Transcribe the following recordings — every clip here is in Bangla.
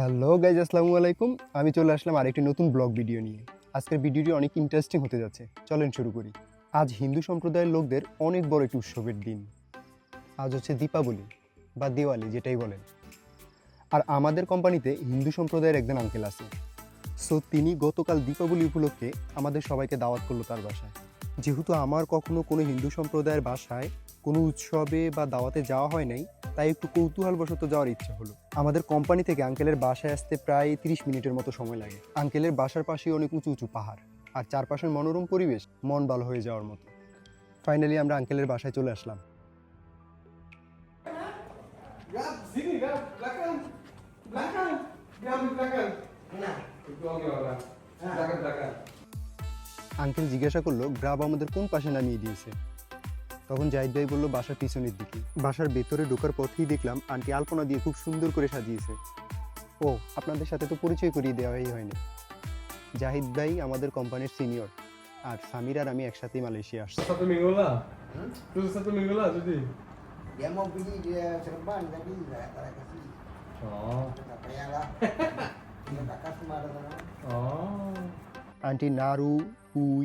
হ্যালো গাইজ, আসসালামু আলাইকুম। আমি চলে আসলাম আরেকটি নতুন ব্লগ ভিডিও নিয়ে। আজকের ভিডিওটি অনেক ইন্টারেস্টিং হতে যাচ্ছে। চলেন শুরু করি। আজ হিন্দু সম্প্রদায়ের লোকদের অনেক বড় একটি উৎসবের দিন। আজ হচ্ছে দীপাবলি, বা দিওয়ালি যেটাই বলেন। আর আমাদের কোম্পানিতে হিন্দু সম্প্রদায়ের একজন আঙ্কেল আছে। সো তিনি গতকাল দীপাবলি উপলক্ষে আমাদের সবাইকে দাওয়াত করল তার বাসায়। যেহেতু আমার কখনো কোনো হিন্দু সম্প্রদায়ের বাসায় কোনো উৎসবে বা দাওয়াতে যাওয়া হয় নাই তাই একটু কৌতূহলবশত যাওয়ার ইচ্ছা হলো আমাদের কোম্পানি থেকে আঙ্কেলের বাসায় আসতে প্রায় তিরিশ মিনিটের মতো সময় লাগে আঙ্কেলের বাসার পাশে অনেক উঁচু উঁচু পাহাড় আর চারপাশের মনোরম পরিবেশ মন ভালো হয়ে যাওয়ার মতো ফাইনালি আমরা আঙ্কেলের বাসায় চলে আসলাম. আঙ্কেল জিজ্ঞাসা করল গ্রাব আমাদের কোন পাশে নামিয়ে দিয়েছে তখন জাহিদ ভাই বলল বাসার পিছনের দিকে বাসার ভেতরে ঢোকার পথেই দেখলাম আন্টি আলপনা দিয়ে খুব সুন্দর করে সাজিয়েছে ও আপনাদের সাথে তো পরিচয় করিয়ে দেওয়াই হয়নি জাহিদ ভাই আমাদের কোম্পানির সিনিয়র আর সামির আর আমি একসাথেই মালয়েশিয়া আসছি Satu minggu lah. Terus satu minggu lah jadi. Dia mau pergi dia serban tapi nggak tak kasih. Oh. Tak payah lah. Dia tak kasih marah sana. Oh. Aunty নাড়ু পুই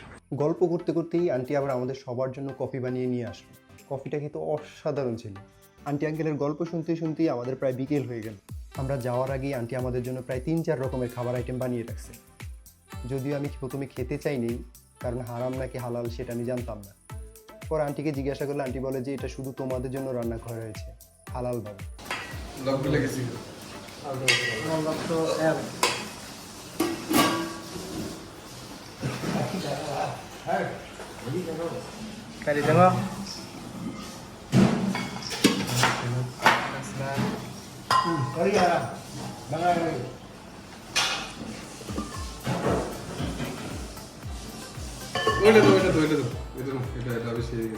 গল্প করতে করতেই আন্টি আবার আমাদের সবার জন্য কফি বানিয়ে নিয়ে আসলো। কফিটা খেতে অসাধারণ ছিল। আন্টি আঙ্কেলের গল্প শুনতে শুনতেই আমাদের প্রায় বিকেল হয়ে গেল। আমরা যাওয়ার আগেই আন্টি আমাদের জন্য প্রায় তিন চার রকমের খাবার আইটেম বানিয়ে রাখছে। যদিও আমি প্রথমে খেতে চাইনি কারণ হারাম নাকি হালাল সেটা আমি জানতাম না। পর আন্টিকে জিজ্ঞাসা করলে আন্টি বলে যে এটা শুধু তোমাদের জন্য রান্না করা হয়েছে হালাল হালালভাবে Kali tengok Kali ya Bangai lagi Itu tuh, itu tuh, itu tuh. Itu tuh, itu itu habis ini.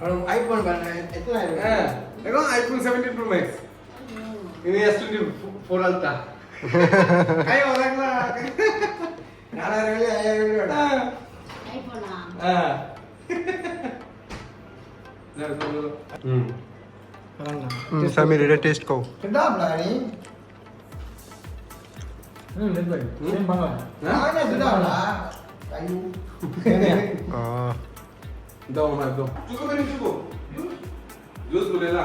Kalau iPhone bangai itu lah Eh, tengok iPhone 17 Pro Max. నేను చేస్తుంటే ఫోన్ వెళ్తా. అయ్యో వదకలా నాలుగు వేలు ఐదు వేలు సమీర్ ఇదే టేస్ట్ కో. ఇందా ఉన్నా చూసుకో చూసుకోలేదా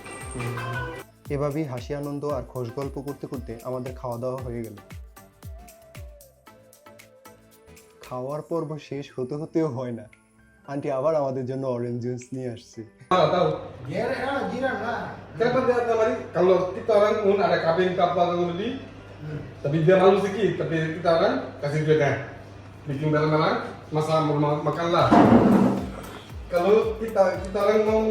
এভাবেই হাসি আনন্দ আর খোস গল্প করতে করতে আমাদের খাওয়া দাওয়া হয়ে গেল। খাওয়ার পর শেষ হতে হতেও হয় না। আন্টি আবার আমাদের জন্য অরেঞ্জ জুস নিয়ে আসছে। কালো কি তার কি তার মন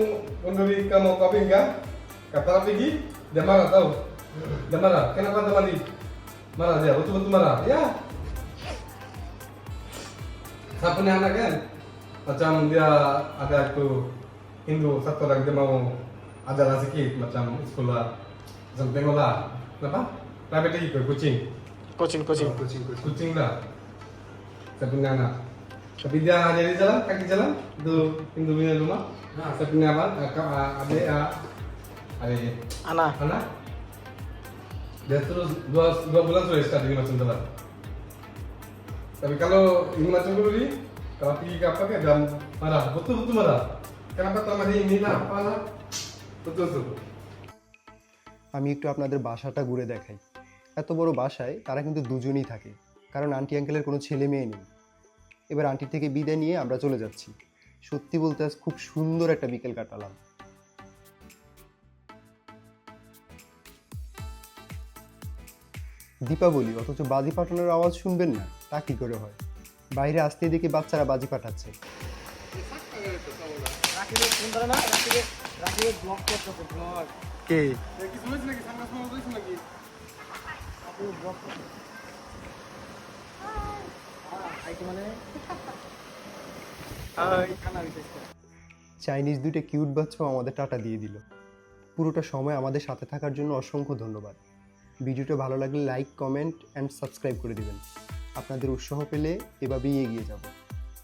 মন কবি গা। Kata Figi, dia marah tau? Dia marah. Kenapa dia marah? Marah dia, betul-betul marah. Ya. Saya punya anak kan, macam dia ada itu Hindu satu orang dia mau ada sikit, macam sekolah macam tengok lah kenapa? tapi lagi kucing. kucing kucing oh, kucing kucing kucing lah saya punya anak tapi dia jadi jalan kaki jalan itu Hindu punya rumah Nah, saya punya apa? adik ah. Ah, adik আনা anak dia terus dua, dua bulan sudah start ini macam jalan tapi kalau ini macam dulu nih kalau pergi ke apa kan dia marah betul betul marah kenapa tak ada ini lah apa lah Betul tu. আমি একটু আপনাদের বাসাটা ঘুরে দেখাই এত বড় বাসায় তারা কিন্তু দুজনই থাকে কারণ আন্টি আঙ্কেলের কোনো ছেলে মেয়ে নেই এবার আন্টির থেকে বিদায় নিয়ে আমরা চলে যাচ্ছি সত্যি বলতে আজ খুব সুন্দর একটা বিকেল কাটালাম দীপাবলি, অথচ বাজি ফাটানোর আওয়াজ শুনবেন না, তা কি করে হয়? বাইরে আসতে দেখি বাচ্চারা বাজি ফাটাচ্ছে। কে? চাইনিজ দুইটা কিউট বাচ্চাও আমাদের টাটা দিয়ে দিল। পুরোটা সময় আমাদের সাথে থাকার জন্য অসংখ্য ধন্যবাদ। ভিডিওটা ভালো লাগলে লাইক কমেন্ট অ্যান্ড সাবস্ক্রাইব করে দেবেন। আপনাদের উৎসাহ পেলে এভাবেই এগিয়ে যাব।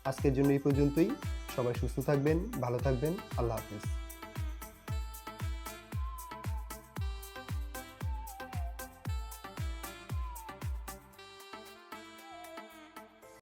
আজকের জন্য এই পর্যন্তই। সবাই সুস্থ থাকবেন, ভালো থাকবেন। আল্লাহ হাফিজ।